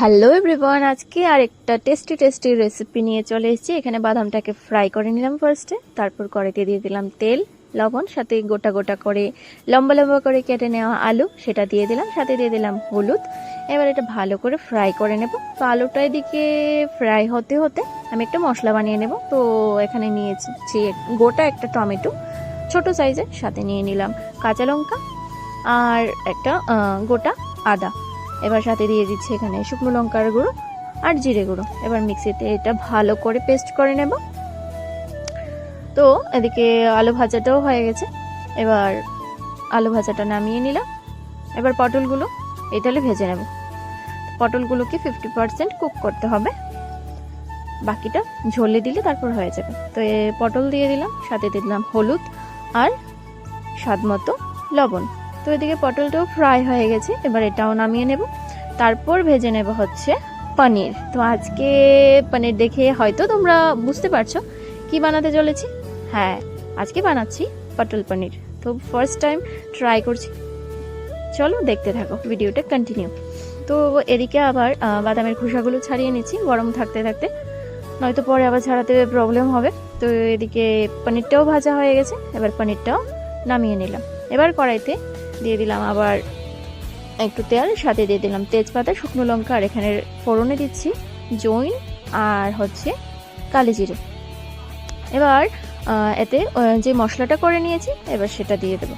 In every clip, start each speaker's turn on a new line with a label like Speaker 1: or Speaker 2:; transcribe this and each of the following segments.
Speaker 1: Hello everyone আজকে আর একটা tasty tasty recipe নিয়ে চলে এসেছি। এখানে বাদামটাকে ফ্রাই করে নিলাম ফার্স্টে তারপর কড়াইতে দিয়ে দিলাম তেল, লবণ, সাথে গোটা গোটা করে লম্বা লম্বা করে কেটে নেওয়া আলু, সেটা দিয়ে দিলাম, সাথে দিয়ে দিলাম হলুদ। এবার এটা ভালো করে ফ্রাই করে নেব। তো আলুটা এদিকে ফ্রাই হতে হতে আমি একটা মশলা বানিয়ে নেব। তো এখানে নিয়েছি গোটা একটা টমেটো, ছোট সাইজের সাথে নিয়ে নিলাম কাঁচা লঙ্কা আর একটা গোটা আদা। এবার সাথে দিয়ে দিচ্ছি এখানে শুকনো লঙ্কার গুঁড়ো আর জিরে গুঁড়ো। এবার মিক্সিতে এটা ভালো করে পেস্ট করে নেব। তো এদিকে আলু ভাজাটাও হয়ে গেছে। এবার আলু ভাজাটা নামিয়ে নিলাম। এবার পটলগুলো এটালে ভেজে নেব। পটলগুলোকে ফিফটি পার্সেন্ট কুক করতে হবে। বাকিটা ঝোলে দিলে তারপর হয়ে যাবে। তো এ পটল দিয়ে দিলাম, সাথে দিলাম হলুদ আর স্বাদ মতো লবণ। তো এদিকে পটলটাও ফ্রাই হয়ে গেছে, এবার এটাও নামিয়ে নেব। তারপর ভেজে নেব হচ্ছে পনির। তো আজকে পনির দেখে হয়তো তোমরা বুঝতে পারছ কি বানাতে চলেছি। হ্যাঁ আজকে বানাচ্ছি পটল পনির। তো ফার্স্ট টাইম ট্রাই করছি। চলো দেখতে থাকো, ভিডিওটা কন্টিনিউ তো এদিকে আবার বাদামের খোসাগুলো ছাড়িয়ে নিচ্ছি, গরম থাকতে থাকতে। নয়তো পরে আবার ছাড়াতে প্রবলেম হবে। তো এদিকে পনিরটাও ভাজা হয়ে গেছে, এবার পনিরটাও নামিয়ে নিলাম। এবার কড়াইতে দিয়ে দিলাম আবার একটু তেল, সাথে দিয়ে দিলাম তেজপাতা, শুকনো লঙ্কা, আর এখানে ফোড়নে দিচ্ছি জৈন আর হচ্ছে কালি জিরে। এবার এতে যে মশলাটা করে নিয়েছি, এবার সেটা দিয়ে দেবো।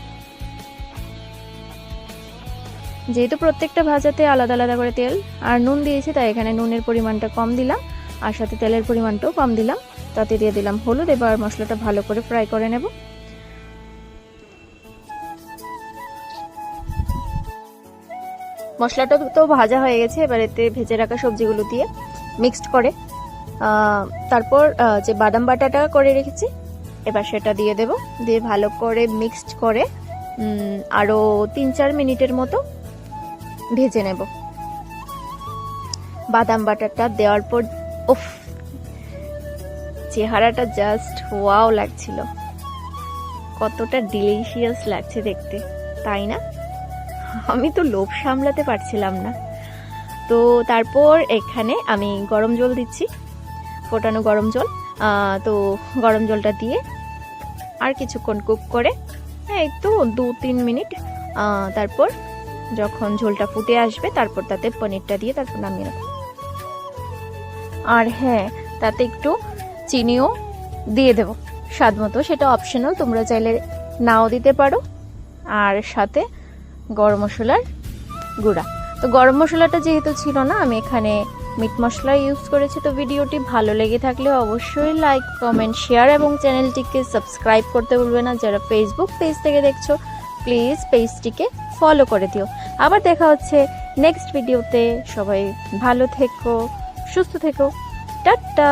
Speaker 1: যেহেতু প্রত্যেকটা ভাজাতে আলাদা আলাদা করে তেল, আর নুন দিয়েছি, তাই এখানে নুনের পরিমাণটা কম দিলাম, আর সাথে তেলের পরিমাণটাও কম দিলাম। তাতে দিয়ে দিলাম হলুদ, এবার মশলাটা ভালো করে ফ্রাই করে নেব। মশলাটা তো ভাজা হয়ে গেছে, এবার এতে ভেজে রাখা সবজিগুলো দিয়ে মিক্সড করে। তারপর যে বাদাম বাটাটা করে রেখেছি, এবার সেটা দিয়ে দেব। দিয়ে ভালো করে মিক্সড করে আরও তিন চার মিনিটের মতো ভেজে নেব। বাদাম বাটারটা দেওয়ার পর, উফ, চেহারাটা জাস্ট ওয়াও লাগছিল। কতটা ডিলিশিয়াস লাগছে দেখতে, তাই না? আমি তো লোভ সামলাতে পারছিলাম না। তো তারপর এখানে আমি গরম জল দিচ্ছি, ফোটানো গরম জল। তো গরম জলটা দিয়ে আর কিছুক্ষণ কুক করে, এই তো দু তিন মিনিট। তারপর যখন ঝোলটা ফুটে আসবে, তারপর তাতে পনিরটা দিয়ে তারপর নামিয়ে নেব আর হ্যাঁ তাতে একটু চিনিও দিয়ে দেবো। স্বাদ মতো, সেটা অপশনাল তোমরা চাইলে নাও দিতে পারো। আর সাথে গরম মশলার গুঁড়া। তো গরম মশলাটা যেহেতু ছিল না, আমি এখানে মিট মশলা ইউজ করেছি। তো ভিডিওটি ভালো লেগে থাকলে অবশ্যই লাইক কমেন্ট শেয়ার এবং চ্যানেলটিকে সাবস্ক্রাইব করতে ভুলবে না। যারা ফেসবুক পেজ থেকে দেখছ প্লিজ পেজটিকে ফলো করে দিও। আবার দেখা হচ্ছে নেক্সট ভিডিওতে সবাই ভালো থেকো, সুস্থ থেকো। টাটা!